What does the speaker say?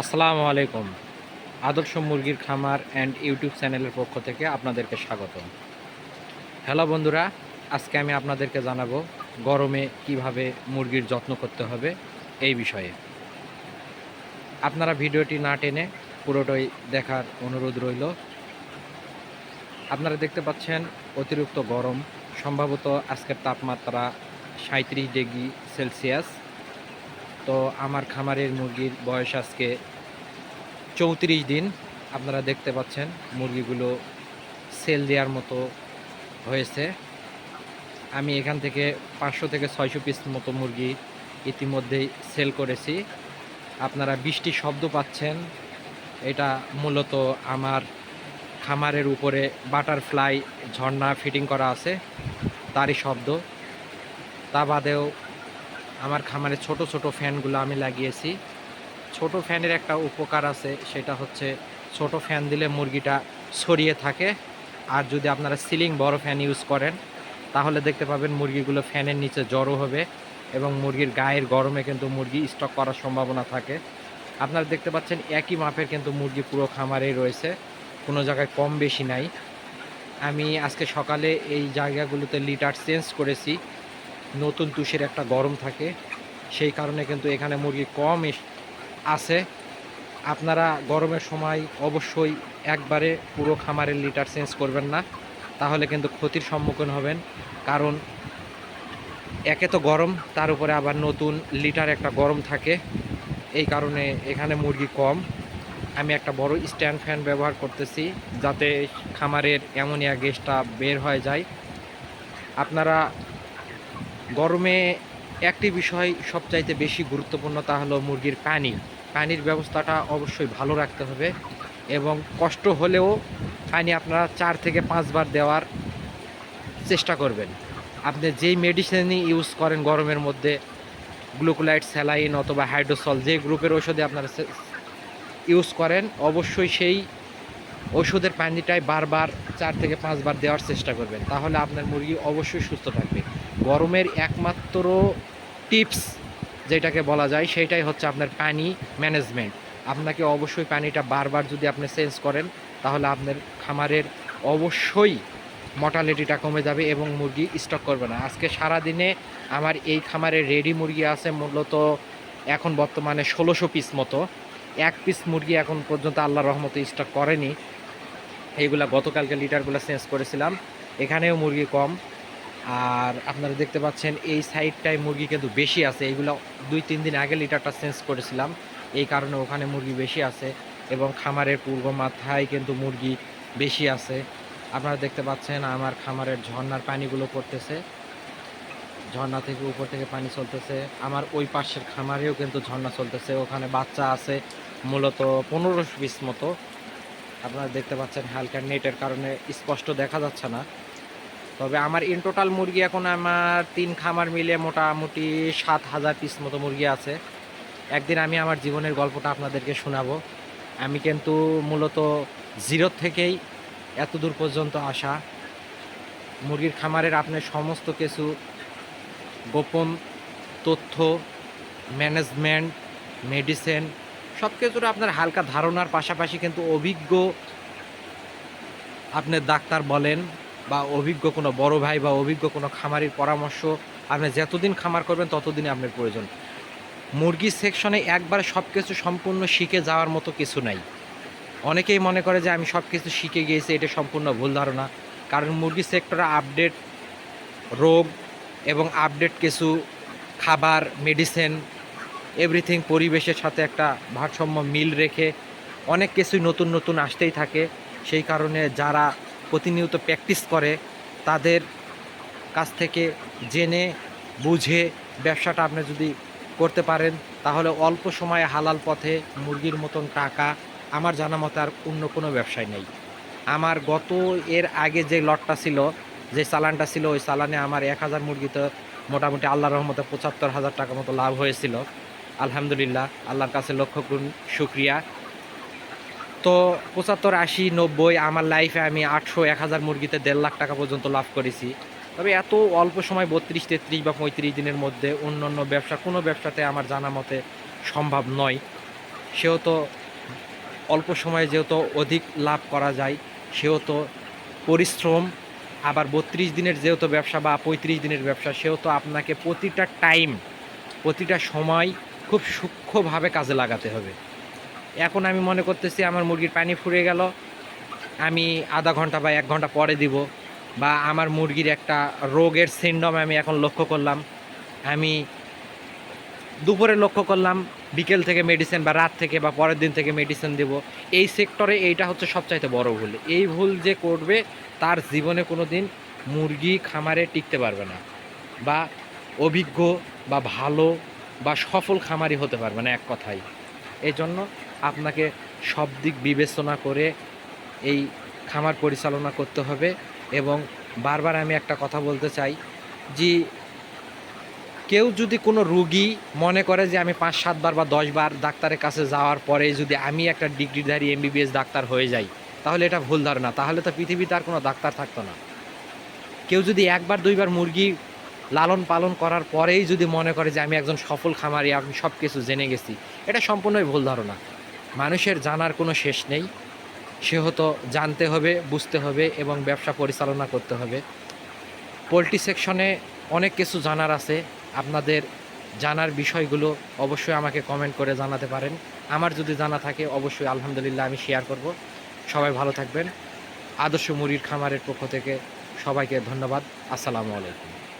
আসসালামু আলাইকুম। আদর্শ মুরগির খামার অ্যান্ড ইউটিউব চ্যানেলের পক্ষ থেকে আপনাদেরকে স্বাগত হ্যালো বন্ধুরা, আজকে আমি আপনাদেরকে জানাব গরমে কীভাবে মুরগির যত্ন করতে হবে এই বিষয়ে। আপনারা ভিডিওটি না টেনে পুরোটাই দেখার অনুরোধ রইল। আপনারা দেখতে পাচ্ছেন অতিরিক্ত গরম, সম্ভবত আজকের তাপমাত্রা সাঁত্রিশ ডিগ্রি সেলসিয়াস। তো আমার খামারের মুরগির বয়স আজকে চৌত্রিশ দিন। আপনারা দেখতে পাচ্ছেন মুরগিগুলো সেল দেওয়ার মতো হয়েছে। আমি এখান থেকে পাঁচশো থেকে ছয়শো পিস মতো মুরগি ইতিমধ্যেই সেল করেছি। আপনারা বৃষ্টির শব্দ পাচ্ছেন। এটা মূলত আমার খামারের উপরে বাটারফ্লাই ঝর্ণা ফিটিং করা আছে, তারই শব্দ। তা বাদেও আমার খামারে ছোট ছোট ফ্যানগুলো আমি লাগিয়েছি। ছোট ফ্যানের একটা উপকার আছে, সেটা হচ্ছে ছোট ফ্যান দিলে মুরগিটা ছড়িয়ে থাকে। আর যদি আপনারা সিলিং বড় ফ্যান ইউজ করেন, তাহলে দেখতে পাবেন মুরগিগুলো ফ্যানের নিচে জড়ো হবে এবং মুরগির গায়ের গরমে কিন্তু মুরগি স্টক করার সম্ভাবনা থাকে। আপনারা দেখতে পাচ্ছেন একই মাপের কিন্তু মুরগি পুরো খামারেই রয়েছে, কোনো জায়গায় কম বেশি নাই। আমি আজকে সকালে এই জায়গাগুলোতে লিটার চেঞ্জ করেছি। নতুন তুষের একটা গরম থাকে, সেই কারণে কিন্তু এখানে মুরগি কম আছে। আপনারা গরমের সময় অবশ্যই একবারে পুরো খামারের লিটার চেঞ্জ করবেন না, তাহলে কিন্তু ক্ষতির সম্মুখীন হবেন। কারণ একে তো গরম, তার উপরে আবার নতুন লিটার একটা গরম থাকে, এই কারণে এখানে মুরগি কম। আমি একটা বড় স্ট্যান্ড ফ্যান ব্যবহার করতেছি, যাতে খামারের অ্যামোনিয়া গ্যাসটা বের হয়ে যায়। আপনারা গরমে একটি বিষয় সবচাইতে বেশি গুরুত্বপূর্ণ তা হলো মুরগির পানি। পানির ব্যবস্থাটা অবশ্যই ভালো রাখতে হবে এবং কষ্ট হলেও পানি আপনারা চার থেকে পাঁচবার দেওয়ার চেষ্টা করবেন। আপনি যেই মেডিসিনই ইউজ করেন গরমের মধ্যে গ্লুকোলাইট স্যালাইন অথবা হাইড্রোসল যে গ্রুপের ওষুধে আপনারা ইউজ করেন, অবশ্যই সেই ওষুধের পানিটাই বারবার চার থেকে পাঁচবার দেওয়ার চেষ্টা করবেন। তাহলে আপনার মুরগি অবশ্যই সুস্থ থাকবে। গরমের একমাত্র টিপস যেটাকে বলা যায় সেটাই হচ্ছে আপনার পানি ম্যানেজমেন্ট। আপনাকে অবশ্যই পানিটা বারবার যদি আপনি চেঞ্জ করেন, তাহলে আপনার খামারের অবশ্যই মর্টালিটিটা কমে যাবে এবং মুরগি স্টক করবে না। আজকে সারা দিনে আমার এই খামারে রেডি মুরগি আছে মূলত এখন বর্তমানে ষোলোশো পিস মতো। এক পিস মুরগি এখন পর্যন্ত আল্লাহ রহমতে স্টক করেনি। এইগুলা গতকালকে লিটারগুলো চেঞ্জ করেছিলাম। এখানেও মুরগি কম। আর আপনারা দেখতে পাচ্ছেন, এই সাইডটায় মুরগি কিন্তু বেশি আছে। এইগুলো দুই, তিন দিন আগে লিটারটা চেঞ্জ করেছিলাম। এই কারণে ওখানে মুরগি বেশি আছে এবং খামারের পূর্ব মাথায় কিন্তু মুরগি বেশি আছে। আপনারা দেখতে পাচ্ছেন, আমার খামারের ঝর্ণার পানিগুলো পড়তেছে। ঝর্ণা থেকে উপর থেকে পানি চলতেছে। আমার ওই পাশের খামারেও কিন্তু ঝর্ণা চলতেছে। ওখানে বাচ্চা আছে মূলত পনেরোশো পিস মতো। আপনারা দেখতে পাচ্ছেন, হালকা নেটের কারণে স্পষ্ট দেখা যাচ্ছে না। তবে আমার ইন টোটাল মুরগি এখন আমার তিন খামার মিলে মোটামুটি সাত হাজার পিস মতো মুরগি আছে। একদিন আমি আমার জীবনের গল্পটা আপনাদেরকে শোনাবো। আমি কিন্তু মূলত জিরো থেকেই এত দূর পর্যন্ত আসা। মুরগির খামারের আপনার সমস্ত কিছু, গোপন তথ্য ম্যানেজমেন্ট মেডিসিন সব কিছুর আপনার হালকা ধারণার পাশাপাশি কিন্তু অভিজ্ঞ আপনি ডাক্তার বলেন। বা অভিজ্ঞ কোনো বড় ভাই বা অভিজ্ঞ কোনো খামারির পরামর্শ, আপনি যতদিন খামার করবেন ততদিনই আপনার প্রয়োজন। মুরগির সেকশনে একবারে সব কিছু সম্পূর্ণ শিখে যাওয়ার মতো কিছু নাই। অনেকেই মনে করে যে আমি সব কিছু শিখে গিয়েছি, এটা সম্পূর্ণ ভুল ধারণা। কারণ মুরগি সেক্টরে আপডেট রোগ এবং আপডেট কিছু খাবার মেডিসিন এভরিথিং পরিবেশের সাথে একটা ভারসাম্য মিল রেখে অনেক কিছুই নতুন নতুন আসতেই থাকে। সেই কারণে যারা প্রতিনিয়ত প্র্যাকটিস করে, তাদের কাছ থেকে জেনে, বুঝে ব্যবসাটা আপনি যদি করতে পারেন, তাহলে অল্প সময়ে হালাল পথে মুরগির মতন টাকা আমার জানা মতে আর অন্য কোনো ব্যবসায় নেই। আমার গত এর আগে যে লটটা ছিল, যে চালানটা ছিল, ওই চালানে আমার এক হাজার মুরগিতে মোটামুটি আল্লাহ রহমতে পঁচাত্তর হাজার টাকা মতো লাভ হয়েছিল। আলহামদুলিল্লাহ, আল্লাহর কাছে লক্ষ গুণ শুক্রিয়া। তো পঁচাত্তর, আশি, নব্বই, আমার লাইফে আমি আটশো, এক হাজার মুরগিতে দেড় লাখ টাকা পর্যন্ত লাভ করেছি। তবে এত অল্প সময় বত্রিশ, তেত্রিশ বা পঁয়ত্রিশ দিনের মধ্যে অন্য অন্য ব্যবসা, কোনো ব্যবসাতে আমার জানা মতে সম্ভব নয়। সেও তো অল্প সময়ে যেহেতু অধিক লাভ করা যায় সেও তো পরিশ্রম, আবার বত্রিশ দিনের যেহেতু ব্যবসা বা পঁয়ত্রিশ দিনের ব্যবসা সেও তো আপনাকে প্রতিটা টাইম প্রতিটা সময় খুব সূক্ষ্মভাবে কাজে লাগাতে হবে। এখন আমি মনে করতেছি আমার মুরগির পানি ফুরে গেল। আমি আধা ঘণ্টা বা এক ঘণ্টা পরে দিব বা আমার মুরগির একটা রোগের সিন্ডম আমি এখন লক্ষ্য করলাম। আমি দুপুরে লক্ষ্য করলাম বিকেল থেকে মেডিসিন বা রাত থেকে বা পরের দিন থেকে মেডিসিন দেব। এই সেক্টরে এইটা হচ্ছে সবচাইতে বড় ভুল। এই ভুল যে করবে তার জীবনে কোনো দিন মুরগি খামারে টিকতে পারবে না বা অভিজ্ঞ বা ভালো বা সফল খামারি হতে পারবে না এক কথায়। এই জন্য আপনাকে সব দিক বিবেচনা করে এই খামার পরিচালনা করতে হবে এবং বারবার আমি একটা কথা বলতে চাই যে কেউ যদি কোনো রুগী মনে করে যে আমি পাঁচ সাতবার বা দশবার ডাক্তারের কাছে যাওয়ার পরে যদি আমি একটা ডিগ্রিধারী এমবিবিএস ডাক্তার হয়ে যাই, তাহলে এটা ভুল ধারণা। তাহলে তো পৃথিবীতে আর কোনো ডাক্তার থাকতো না। কেউ যদি একবার, দুইবার মুরগি লালন পালন করার পরেই যদি মনে করে যে আমি একজন সফল খামারি, আমি সব কিছু জেনে গেছি এটা সম্পূর্ণই ভুল ধারণা। মানুষের জানার কোনো শেষ নেই। সে হতো জানতে হবে, বুঝতে হবে এবং ব্যবসা পরিচালনা করতে হবে। পোলট্রি সেকশনে অনেক কিছু জানার আছে। আপনাদের জানার বিষয়গুলো অবশ্যই আমাকে কমেন্ট করে জানাতে পারেন। আমার যদি জানা থাকে, অবশ্যই আলহামদুলিল্লাহ আমি শেয়ার করব। সবাই ভালো থাকবেন। আদর্শ মুরগির খামারের পক্ষ থেকে সবাইকে ধন্যবাদ। আসসালামু আলাইকুম।